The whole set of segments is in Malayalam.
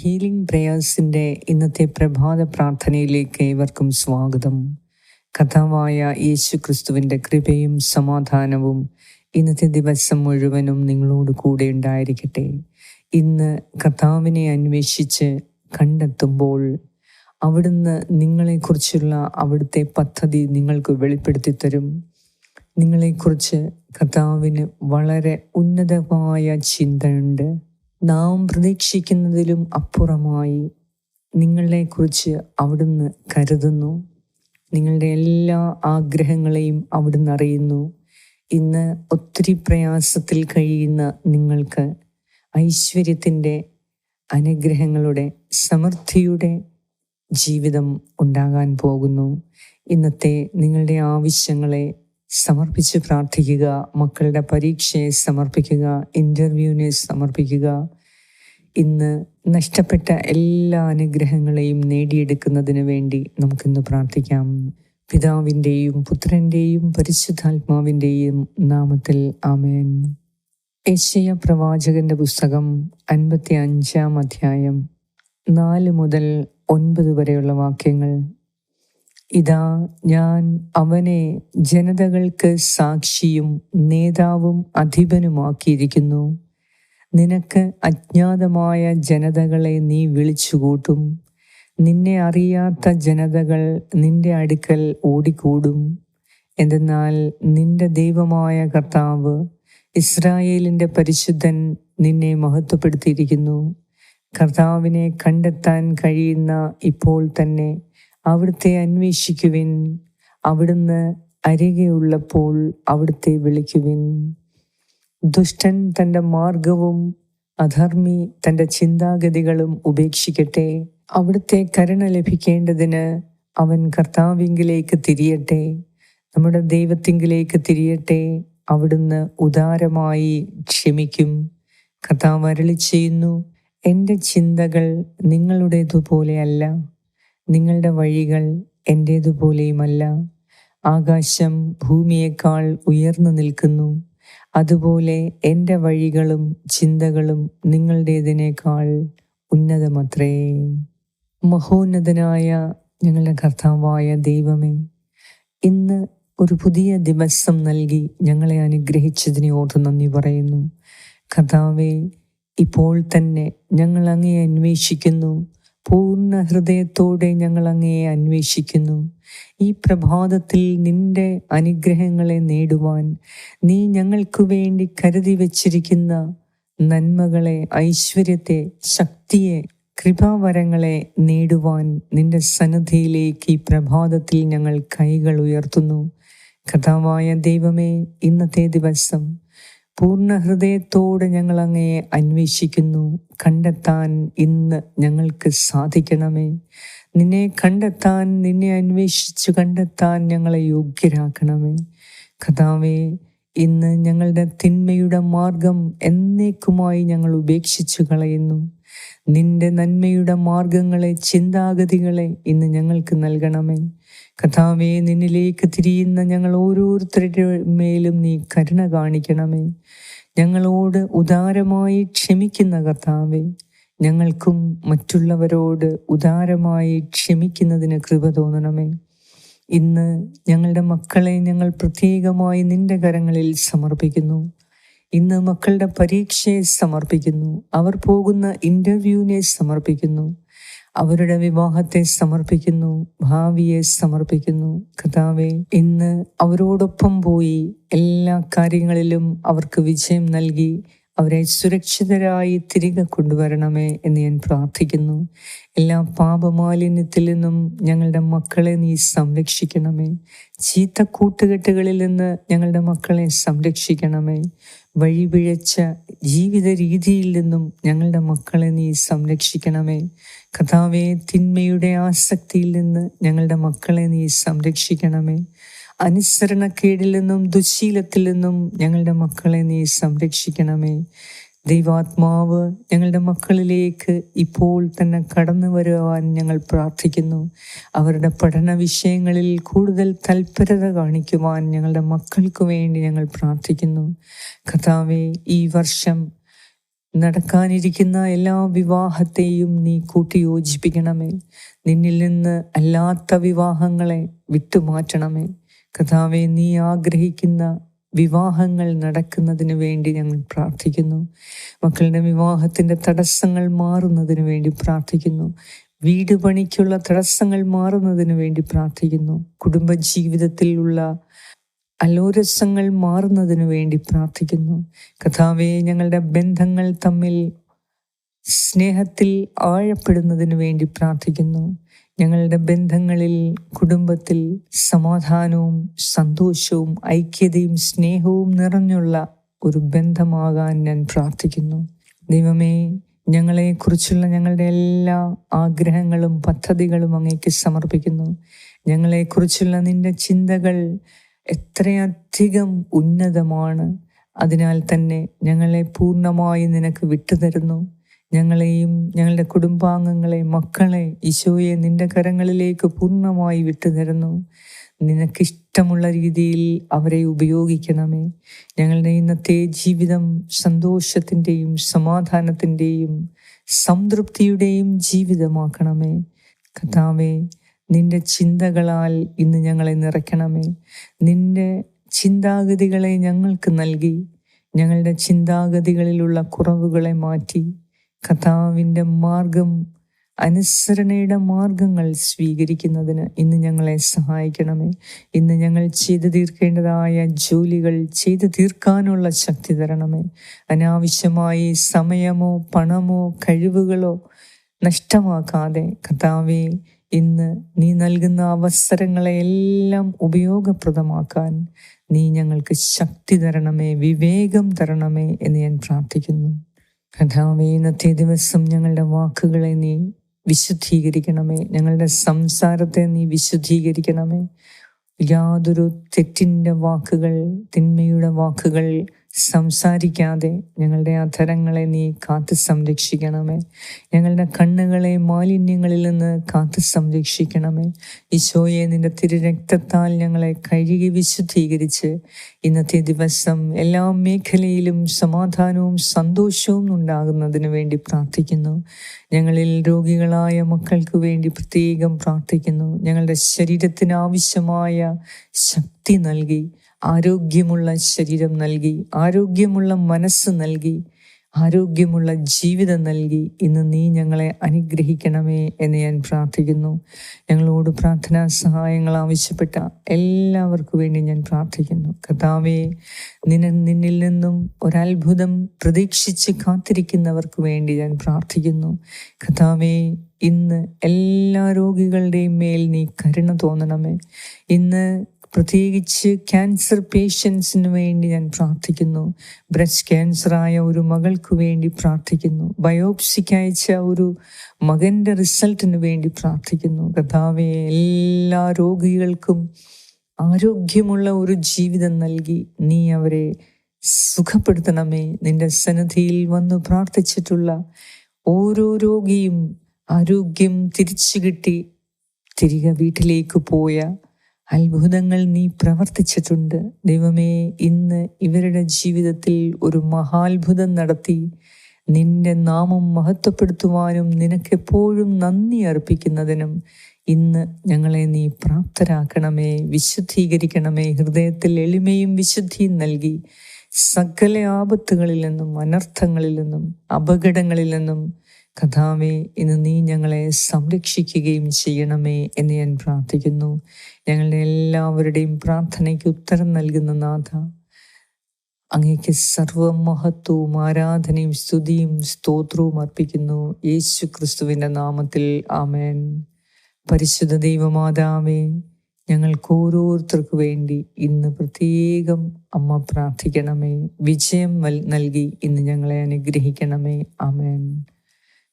ഹീലിംഗ് പ്രേയേഴ്സിന്റെ ഇന്നത്തെ പ്രഭാത പ്രാർത്ഥനയിലേക്ക് ഏവർക്കും സ്വാഗതം. കഥാവായ യേശു ക്രിസ്തുവിന്റെ കൃപയും സമാധാനവും ഇന്നത്തെ ദിവസം മുഴുവനും നിങ്ങളോട് കൂടെ ഉണ്ടായിരിക്കട്ടെ. ഇന്ന് കഥാവിനെ അന്വേഷിച്ച് കണ്ടെത്തുമ്പോൾ അവിടുന്ന് നിങ്ങളെക്കുറിച്ചുള്ള അവിടുത്തെ പദ്ധതി നിങ്ങൾക്ക് വെളിപ്പെടുത്തി തരും നിങ്ങളെക്കുറിച്ച് കഥാവിന് വളരെ ഉന്നതമായ ചിന്തയുണ്ട്. നാം പ്രതീക്ഷിക്കുന്നതിലും അപ്പുറമായി നിങ്ങളെക്കുറിച്ച് അവിടുന്ന് കരുതുന്നു. നിങ്ങളുടെ എല്ലാ ആഗ്രഹങ്ങളെയും അവിടുന്ന് അറിയുന്നു. ഇന്ന് ഒത്തിരി പ്രയാസത്തിൽ കഴിയുന്ന നിങ്ങൾക്ക് ഐശ്വര്യത്തിന്റെ അനുഗ്രഹങ്ങളുടെ സമൃദ്ധിയുടെ ജീവിതം ഉണ്ടാകാൻ പോകുന്നു. ഇന്നത്തെ നിങ്ങളുടെ ആവശ്യങ്ങളെ സമർപ്പിച്ച് പ്രാർത്ഥിക്കുക മക്കളുടെ പരീക്ഷയെ സമർപ്പിക്കുക ഇന്റർവ്യൂവിനെ സമർപ്പിക്കുക ഇന്ന് നഷ്ടപ്പെട്ട എല്ലാ അനുഗ്രഹങ്ങളെയും നേടിയെടുക്കുന്നതിന് വേണ്ടി നമുക്കിന്ന് പ്രാർത്ഥിക്കാം. പിതാവിന്റെയും പുത്രന്റെയും പരിശുദ്ധാത്മാവിന്റെയും നാമത്തിൽ ആമേൻ. യശയ പ്രവാചകന്റെ പുസ്തകം അൻപത്തി അഞ്ചാം അധ്യായം നാല് മുതൽ ഒൻപത് വരെയുള്ള വാക്യങ്ങൾ. ഇതാ ഞാൻ അവനെ ജനതകൾക്ക് സാക്ഷിയും നേതാവും അധിപനുമാക്കിയിരിക്കുന്നു. നിനക്ക് അജ്ഞാതമായ ജനതകളെ നീ വിളിച്ചുകൂട്ടും. നിന്നെ അറിയാത്ത ജനതകൾ നിന്റെ അടുക്കൽ ഓടിക്കൂടും. എന്തെന്നാൽ നിന്റെ ദൈവമായ കർത്താവ് ഇസ്രായേലിന്റെ പരിശുദ്ധൻ നിന്നെ മഹത്വപ്പെടുത്തിയിരിക്കുന്നു. കർത്താവിനെ കണ്ടെത്താൻ കഴിയുന്ന ഇപ്പോൾ തന്നെ അവിടുത്തെ അന്വേഷിക്കുവിൻ. അവിടുന്ന് അരികെയുള്ളപ്പോൾ അവിടുത്തെ വിളിക്കുവിൻ. ദുഷ്ടൻ തന്റെ മാർഗവും അധർമ്മി തന്റെ ചിന്താഗതികളും ഉപേക്ഷിക്കട്ടെ. അവിടുത്തെ കരുണ ലഭിക്കേണ്ടതിന് അവൻ കർത്താവിങ്കിലേക്ക് തിരിയട്ടെ. നമ്മുടെ ദൈവത്തിങ്കിലേക്ക് തിരിയട്ടെ. അവിടുന്ന് ഉദാരമായി ക്ഷമിക്കും. കർത്താവ് അരളി ചെയ്യുന്നു എന്റെ ചിന്തകൾ നിങ്ങളുടേതുപോലെയല്ല നിങ്ങളുടെ വഴികൾ എന്റേതുപോലെയുമല്ല ആകാശം ഭൂമിയേക്കാൾ ഉയർന്നു നിൽക്കുന്നു. അതുപോലെ എന്റെ വഴികളും ചിന്തകളും നിങ്ങളുടേതിനേക്കാൾ ഉന്നതമത്രേ. മഹോന്നതനായ ഞങ്ങളുടെ കർത്താവായ ദൈവമേ ഇന്ന് ഒരു പുതിയ ദിവസം നൽകി ഞങ്ങളെ അനുഗ്രഹിച്ചതിനെ ഓർത്ത് നന്ദി പറയുന്നു. കർത്താവെ ഇപ്പോൾ തന്നെ ഞങ്ങൾ അങ്ങേ അന്വേഷിക്കുന്നു. പൂർണ ഹൃദയത്തോടെ ഞങ്ങൾ അങ്ങയെ അന്വേഷിക്കുന്നു. ഈ പ്രഭാതത്തിൽ നിന്റെ അനുഗ്രഹങ്ങളെ നേടുവാൻ നീ ഞങ്ങൾക്കു വേണ്ടി കരുതി വച്ചിരിക്കുന്ന നന്മകളെ ഐശ്വര്യത്തെ ശക്തിയെ കൃപാവരങ്ങളെ നേടുവാൻ നിന്റെ സന്നദ്ധിയിലേക്ക് ഈ പ്രഭാതത്തിൽ ഞങ്ങൾ കൈകൾ ഉയർത്തുന്നു. കഥാവായ ദൈവമേ ഇന്നത്തെ ദിവസം പൂർണ ഹൃദയത്തോടെ ഞങ്ങൾ അങ്ങയെ അന്വേഷിക്കുന്നു. കണ്ടെത്താൻ ഇന്ന് ഞങ്ങൾക്ക് സാധിക്കണമേ. നിന്നെ കണ്ടെത്താൻ നിന്നെ അന്വേഷിച്ചു കണ്ടെത്താൻ ഞങ്ങളെ യോഗ്യരാക്കണമേ. കഥാവേ ഇന്ന് ഞങ്ങളുടെ തിന്മയുടെ മാർഗം എന്നേക്കുമായി ഞങ്ങൾ ഉപേക്ഷിച്ചു കളയുന്നു. നിന്റെ നന്മയുടെ മാർഗങ്ങളെ ചിന്താഗതികളെ ഇന്ന് ഞങ്ങൾക്ക് നൽകണമേ. കഥാവെ നിന്നിലേക്ക് തിരിയുന്ന ഞങ്ങൾ ഓരോരുത്തരുടെ മേലും നീ കരുണ കാണിക്കണമേ. ഞങ്ങളോട് ഉദാരമായി ക്ഷമിക്കുന്ന കർത്താവെ ഞങ്ങൾക്കും മറ്റുള്ളവരോട് ഉദാരമായി ക്ഷമിക്കുന്നതിന് കൃപ തോന്നണമേ. ഇന്ന് ഞങ്ങളുടെ മക്കളെ ഞങ്ങൾ പ്രത്യേകമായി നിന്റെ കരങ്ങളിൽ സമർപ്പിക്കുന്നു. ഇന്ന് മക്കളുടെ പരീക്ഷയെ സമർപ്പിക്കുന്നു. അവർ പോകുന്ന ഇന്റർവ്യൂവിനെ സമർപ്പിക്കുന്നു. അവരുടെ വിവാഹത്തെ സമർപ്പിക്കുന്നു ഭാവിയെ സമർപ്പിക്കുന്നു. കഥാവെ ഇന്ന് അവരോടൊപ്പം പോയി എല്ലാ കാര്യങ്ങളിലും അവർക്ക് വിജയം നൽകി. അവരെ സുരക്ഷിതരായി തിരികെ കൊണ്ടുവരണമേ എന്ന് ഞാൻ പ്രാർത്ഥിക്കുന്നു. എല്ലാ പാപമാലിന്യത്തിൽ നിന്നും ഞങ്ങളുടെ മക്കളെ നീ സംരക്ഷിക്കണമേ. ചീത്ത കൂട്ടുകെട്ടുകളിൽ നിന്ന് ഞങ്ങളുടെ മക്കളെ സംരക്ഷിക്കണമേ. വഴിപിഴച്ച ജീവിത രീതിയിൽ നിന്നും ഞങ്ങളുടെ മക്കളെ നീ സംരക്ഷിക്കണമേ. കഥാവേ തിന്മയുടെ ആസക്തിയിൽ നിന്ന് ഞങ്ങളുടെ മക്കളെ നീ സംരക്ഷിക്കണമേ. അനുസരണക്കേടിൽ നിന്നും ദുശീലത്തിൽ നിന്നും ഞങ്ങളുടെ മക്കളെ നീ സംരക്ഷിക്കണമേ. ദൈവാത്മാവ് ഞങ്ങളുടെ മക്കളിലേക്ക് ഇപ്പോൾ തന്നെ കടന്നു വരുവാൻ ഞങ്ങൾ പ്രാർത്ഥിക്കുന്നു. അവരുടെ പഠന വിഷയങ്ങളിൽ കൂടുതൽ തൽപരത കാണിക്കുവാൻ ഞങ്ങളുടെ മക്കൾക്ക് വേണ്ടി ഞങ്ങൾ പ്രാർത്ഥിക്കുന്നു. കഥാവേ ഈ വർഷം നടക്കാനിരിക്കുന്ന എല്ലാ വിവാഹത്തെയും നീ കൂട്ടിയോജിപ്പിക്കണമേ. നിന്നിൽ നിന്ന് അല്ലാത്ത വിവാഹങ്ങളെ വിട്ടുമാറ്റണമേ. കഥാവെ നീ ആഗ്രഹിക്കുന്ന വിവാഹങ്ങൾ നടക്കുന്നതിന് വേണ്ടി ഞങ്ങൾ പ്രാർത്ഥിക്കുന്നു. മക്കളുടെ വിവാഹത്തിന്റെ തടസ്സങ്ങൾ മാറുന്നതിന് വേണ്ടി പ്രാർത്ഥിക്കുന്നു. വീട് പണിക്കുള്ള തടസ്സങ്ങൾ മാറുന്നതിന് വേണ്ടി പ്രാർത്ഥിക്കുന്നു. കുടുംബജീവിതത്തിലുള്ള അലോരസങ്ങൾ മാറുന്നതിന് വേണ്ടി പ്രാർത്ഥിക്കുന്നു. കഥാവെ ഞങ്ങളുടെ ബന്ധങ്ങൾ തമ്മിൽ സ്നേഹത്തിൽ ആഴപ്പെടുന്നതിന് വേണ്ടി പ്രാർത്ഥിക്കുന്നു. ഞങ്ങളുടെ ബന്ധങ്ങളിൽ കുടുംബത്തിൽ സമാധാനവും സന്തോഷവും ഐക്യതയും സ്നേഹവും നിറഞ്ഞുള്ള ഒരു ബന്ധമാകാൻ ഞാൻ പ്രാർത്ഥിക്കുന്നു. ദൈവമേ ഞങ്ങളെക്കുറിച്ചുള്ള ഞങ്ങളുടെ എല്ലാ ആഗ്രഹങ്ങളും പദ്ധതികളും അങ്ങേക്ക് സമർപ്പിക്കുന്നു. ഞങ്ങളെക്കുറിച്ചുള്ള നിന്റെ ചിന്തകൾ എത്രയധികം ഉന്നതമാണ്. അതിനാൽ തന്നെ ഞങ്ങളെ പൂർണമായി നിനക്ക് വിട്ടുതരുന്നു. ഞങ്ങളെയും ഞങ്ങളുടെ കുടുംബാംഗങ്ങളെ മക്കളെ ഈശോയെ നിന്റെ കരങ്ങളിലേക്ക് പൂർണമായി വിട്ടുതരുന്നു നിനക്കിഷ്ടമുള്ള രീതിയിൽ അവരെ ഉപയോഗിക്കണമേ. ഞങ്ങളുടെ ഇന്നത്തെ ജീവിതം സന്തോഷത്തിന്റെയും സമാധാനത്തിന്റെയും സംതൃപ്തിയുടെയും ജീവിതമാക്കണമേ. കഥാവേ നിന്റെ ചിന്തകളാൽ ഇന്ന് ഞങ്ങളെ നിറയ്ക്കണമേ. നിന്റെ ചിന്താഗതികളെ ഞങ്ങൾക്ക് നൽകി. ഞങ്ങളുടെ ചിന്താഗതികളിലുള്ള കുറവുകളെ മാറ്റി. കഥാവിന്റെ മാർഗം അനുസരണയുടെ മാർഗങ്ങൾ സ്വീകരിക്കുന്നതിന് ഇന്ന് ഞങ്ങളെ സഹായിക്കണമേ. ഇന്ന് ഞങ്ങൾ ചെയ്തു തീർക്കേണ്ടതായ ജോലികൾ ചെയ്തു തീർക്കാനുള്ള ശക്തി തരണമേ. അനാവശ്യമായി സമയമോ പണമോ കഴിവുകളോ നഷ്ടമാക്കാതെ കഥാവെ ഇന്ന് നീ നൽകുന്ന അവസരങ്ങളെ എല്ലാം ഉപയോഗപ്രദമാക്കാൻ നീ ഞങ്ങൾക്ക് ശക്തി തരണമേ വിവേകം തരണമേ എന്ന് ഞാൻ പ്രാർത്ഥിക്കുന്നു. കഥാവേ ഇന്നത്തെ ദിവസം ഞങ്ങളുടെ വാക്കുകളെ നീ വിശുദ്ധീകരിക്കണമേ. ഞങ്ങളുടെ സംസാരത്തെ നീ വിശുദ്ധീകരിക്കണമേ. യാതൊരു തെറ്റിന്റെ വാക്കുകൾ തിന്മയുടെ വാക്കുകൾ സംസാരിക്കാതെ ഞങ്ങളുടെ അധരങ്ങളെ നീ കാത്തു സംരക്ഷിക്കണമേ. ഞങ്ങളുടെ കണ്ണുകളെ മാലിന്യങ്ങളിൽ നിന്ന് കാത്തു സംരക്ഷിക്കണമേ. ഈശോയെ നിന്റെ തിരുരക്തത്താൽ ഞങ്ങളെ കഴുകി വിശുദ്ധീകരിച്ച് ഇന്നത്തെ ദിവസം എല്ലാ മേഖലയിലും സമാധാനവും സന്തോഷവും ഉണ്ടാകുന്നതിന് വേണ്ടി പ്രാർത്ഥിക്കുന്നു. ഞങ്ങളിൽ രോഗികളായ മക്കൾക്ക് വേണ്ടി പ്രത്യേകം പ്രാർത്ഥിക്കുന്നു. ഞങ്ങളുടെ ശരീരത്തിന് ആവശ്യമായ ശക്തി നൽകി ആരോഗ്യമുള്ള ശരീരം നൽകി ആരോഗ്യമുള്ള മനസ്സ് നൽകി ആരോഗ്യമുള്ള ജീവിതം നൽകി. ഇന്ന് നീ ഞങ്ങളെ അനുഗ്രഹിക്കണമേ എന്ന് ഞാൻ പ്രാർത്ഥിക്കുന്നു. ഞങ്ങളോട് പ്രാർത്ഥനാ സഹായങ്ങൾ ആവശ്യപ്പെട്ട എല്ലാവർക്കും വേണ്ടി ഞാൻ പ്രാർത്ഥിക്കുന്നു. കഥാവേ നിന നിന്നിൽ നിന്നും ഒരത്ഭുതം പ്രതീക്ഷിച്ച് കാത്തിരിക്കുന്നവർക്ക് വേണ്ടി ഞാൻ പ്രാർത്ഥിക്കുന്നു. കഥാവേ ഇന്ന് എല്ലാ രോഗികളുടെയും മേൽ നീ കരുണ തോന്നണമേ. ഇന്ന് പ്രത്യേകിച്ച് ക്യാൻസർ പേഷ്യൻസിന് വേണ്ടി ഞാൻ പ്രാർത്ഥിക്കുന്നു. ബ്രസ്റ്റ് ക്യാൻസറായ ഒരു മകൾക്ക് വേണ്ടി പ്രാർത്ഥിക്കുന്നു. ബയോപ്സിക്ക് അയച്ച ഒരു മകന്റെ റിസൾട്ടിന് വേണ്ടി പ്രാർത്ഥിക്കുന്നു. കഥാവെ എല്ലാ രോഗികൾക്കും ആരോഗ്യമുള്ള ഒരു ജീവിതം നൽകി നീ അവരെ സുഖപ്പെടുത്തണമേ. നിന്റെ സന്നദ്ധിയിൽ വന്ന് പ്രാർത്ഥിച്ചിട്ടുള്ള ഓരോ രോഗിയും ആരോഗ്യം തിരിച്ചു കിട്ടി. തിരികെ വീട്ടിലേക്ക് പോയ അത്ഭുതങ്ങൾ നീ പ്രവർത്തിച്ചിട്ടുണ്ട്. ദൈവമേ ഇന്ന് ഇവരുടെ ജീവിതത്തിൽ ഒരു മഹാത്ഭുതം നടത്തി. നിന്റെ നാമം മഹത്വപ്പെടുത്തുവാനും നിനക്കെപ്പോഴും നന്ദി അർപ്പിക്കുന്നതിനും ഇന്ന് ഞങ്ങളെ നീ പ്രാപ്തരാക്കണമേ വിശുദ്ധീകരിക്കണമേ ഹൃദയത്തിൽ എളിമയും വിശുദ്ധിയും നൽകി. സകല ആപത്തുകളിൽ നിന്നും അനർത്ഥങ്ങളിൽ നിന്നും അപകടങ്ങളിൽ നിന്നും കഥാവെ ഇന്ന് നീ ഞങ്ങളെ സംരക്ഷിക്കുകയും ചെയ്യണമേ എന്ന് ഞാൻ പ്രാർത്ഥിക്കുന്നു. ഞങ്ങളുടെ എല്ലാവരുടെയും പ്രാർത്ഥനയ്ക്ക് ഉത്തരം നൽകുന്ന നാഥ. അങ്ങേക്ക് സർവമഹത്വവും ആരാധനയും സ്തുതിയും സ്തോത്രവും അർപ്പിക്കുന്നു. യേശു ക്രിസ്തുവിന്റെ നാമത്തിൽ ആമേൻ. പരിശുദ്ധ ദൈവമാതാവേ ഞങ്ങൾക്ക് ഓരോരുത്തർക്ക് വേണ്ടി ഇന്ന് പ്രത്യേകം അമ്മ പ്രാർത്ഥിക്കണമേ. വിജയം നൽകി ഇന്ന് ഞങ്ങളെ അനുഗ്രഹിക്കണമേ. ആമേൻ.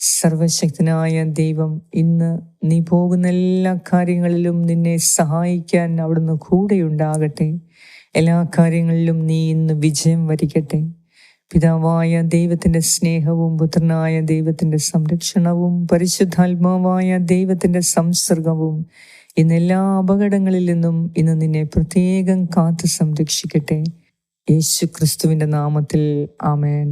സർവശക്തനായ ദൈവം ഇന്ന് നീ പോകുന്ന എല്ലാ കാര്യങ്ങളിലും നിന്നെ സഹായിക്കാൻ അവിടുന്ന് കൂടെയുണ്ടാകട്ടെ. എല്ലാ കാര്യങ്ങളിലും നീ ഇന്ന് വിജയം വരിക്കട്ടെ. പിതാവായ ദൈവത്തിന്റെ സ്നേഹവും പുത്രനായ ദൈവത്തിന്റെ സംരക്ഷണവും പരിശുദ്ധാത്മാവായ ദൈവത്തിന്റെ സംസർഗവും ഇന്ന് എല്ലാ അപകടങ്ങളിൽ നിന്നും ഇന്ന് നിന്നെ പ്രത്യേകം കാത്തു സംരക്ഷിക്കട്ടെ. യേശു ക്രിസ്തുവിന്റെ നാമത്തിൽ ആമേൻ.